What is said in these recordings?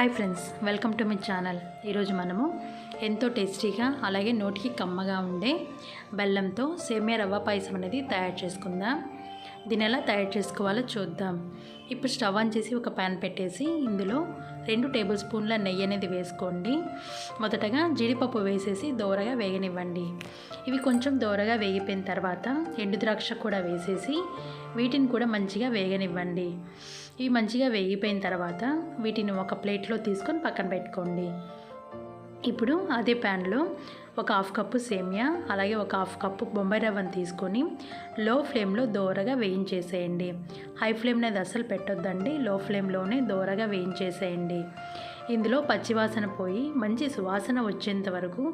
Hi friends welcome to my channel ఈరోజు మనము ఎంతో టేస్టీగా అలాగే నోటికి కమ్మగా ఉండే బెల్లంతో సేమియా రవ్వ పాయసం అనేది తయారు చేసుకుందాం. దీని ఎలా తయారు చేసుకోవాలో చూద్దాం. ఇప్పుడు స్టవ్ ఆన్ చేసి ఒక ప్యాన్ పెట్టేసి ఇందులో రెండు టేబుల్ స్పూన్ల నెయ్యి అనేది వేసుకోండి. మొదటగా జీడిపప్పు వేసేసి దోరగా వేగనివ్వండి. ఇవి కొంచెం దోరగా వేగిపోయిన తర్వాత ఎండు ద్రాక్ష కూడా వేసేసి వీటిని కూడా మంచిగా వేగనివ్వండి. ఇవి మంచిగా వేగిపోయిన తర్వాత వీటిని ఒక ప్లేట్లో తీసుకొని పక్కన పెట్టుకోండి. ఇప్పుడు అదే ప్యాన్లో ఒక హాఫ్ కప్పు సేమియా అలాగే ఒక హాఫ్ కప్పు బొంబాయి రవ్వను తీసుకొని లో ఫ్లేమ్లో దోరగా వేయించేసేయండి. హై ఫ్లేమ్ అనేది అసలు పెట్టొద్దండి లో ఫ్లేమ్లోనే దోరగా వేయించేసేయండి. ఇందులో పచ్చివాసన పోయి మంచి సువాసన వచ్చేంత వరకు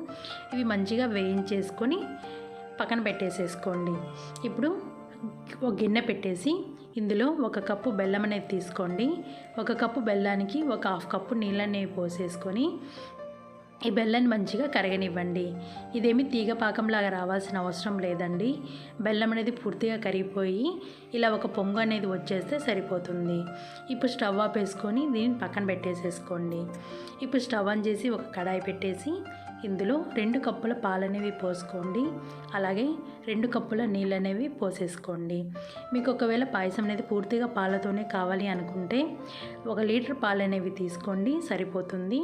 ఇవి మంచిగా వేయించేసుకొని పక్కన పెట్టేసేసుకోండి. ఇప్పుడు ఒక గిన్నె పెట్టేసి ఇందులో ఒక కప్పు బెల్లం అనేది తీసుకోండి. ఒక కప్పు బెల్లానికి ఒక హాఫ్ కప్పు నీళ్ళని పోసేసుకొని ఈ బెల్లాన్ని మంచిగా కరగనివ్వండి. ఇదేమి తీగ పాకంలాగా రావాల్సిన అవసరం లేదండి. బెల్లం అనేది పూర్తిగా కరిగిపోయి ఇలా ఒక పొంగు అనేది వచ్చేస్తే సరిపోతుంది. ఇప్పుడు స్టవ్ ఆపేసుకొని దీన్ని పక్కన పెట్టేసేసుకోండి. ఇప్పుడు స్టవ్ ఆన్ చేసి ఒక కడాయి పెట్టేసి ఇందులో రెండు కప్పుల పాలనేవి పోసుకోండి. అలాగే రెండు కప్పుల నీళ్ళు అనేవి పోసేసుకోండి. మీకు ఒకవేళ పాయసం అనేది పూర్తిగా పాలతోనే కావాలి అనుకుంటే ఒక లీటర్ పాలు అనేవి తీసుకోండి సరిపోతుంది.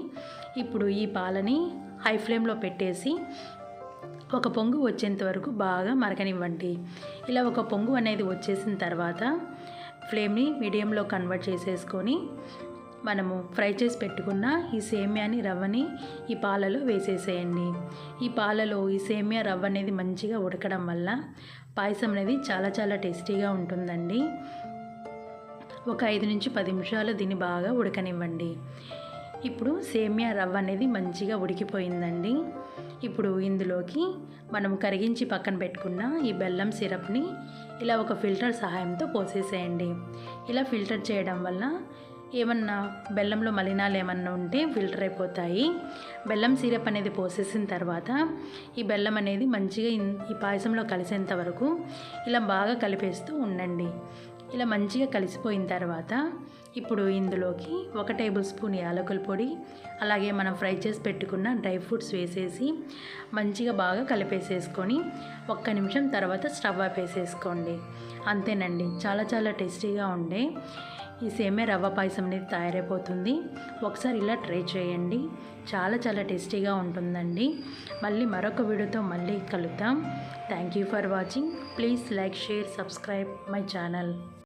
ఇప్పుడు ఈ పాలని హై ఫ్లేమ్లో పెట్టేసి ఒక పొంగు వచ్చేంత వరకు బాగా మరగనివ్వండి. ఇలా ఒక పొంగు అనేది వచ్చేసిన తర్వాత ఫ్లేమ్ని మీడియంలో కన్వర్ట్ చేసేసుకొని మనము ఫ్రై చేసి పెట్టుకున్న ఈ సేమియాని రవ్వని ఈ పాలలో వేసేసేయండి. ఈ పాలలో ఈ సేమియా రవ్వ అనేది మంచిగా ఉడకడం వల్ల పాయసం అనేది చాలా చాలా టేస్టీగా ఉంటుందండి. ఒక ఐదు నుంచి పది నిమిషాలు దీన్ని బాగా ఉడకనివ్వండి. ఇప్పుడు సేమియా రవ్వ అనేది మంచిగా ఉడికిపోయిందండి. ఇప్పుడు ఇందులోకి మనం కరిగించి పక్కన పెట్టుకున్న ఈ బెల్లం సిరప్ని ఇలా ఒక ఫిల్టర్ సహాయంతో పోసేసేయండి. ఇలా ఫిల్టర్ చేయడం వల్ల ఏమన్నా బెల్లంలో మలినాలు ఏమన్నా ఉంటే ఫిల్టర్ అయిపోతాయి బెల్లం సిరప్ అనేది పోసేసిన తర్వాత ఈ బెల్లం అనేది మంచిగా ఈ పాయసంలో కలిసేంత వరకు ఇలా బాగా కలిపేస్తూ ఉండండి. ఇలా మంచిగా కలిసిపోయిన తర్వాత ఇప్పుడు ఇందులోకి ఒక టేబుల్ స్పూన్ యాలకుల పొడి అలాగే మనం ఫ్రై చేసి పెట్టుకున్న డ్రై ఫ్రూట్స్ వేసేసి మంచిగా బాగా కలిపేసేసుకొని ఒక్క నిమిషం తర్వాత స్టవ్ ఆపేసేసుకోండి. అంతేనండి. చాలా చాలా టేస్టీగా ఉండే ఈ సేమే రవ్వ పాయసం అనేది తయారైపోతుంది. ఒకసారి ఇలా ట్రై చేయండి. చాలా చాలా టేస్టీగా ఉంటుందండి. మళ్ళీ మరొక వీడియోతో మళ్ళీ కలుద్దాం. Thank you for watching please like share subscribe my channel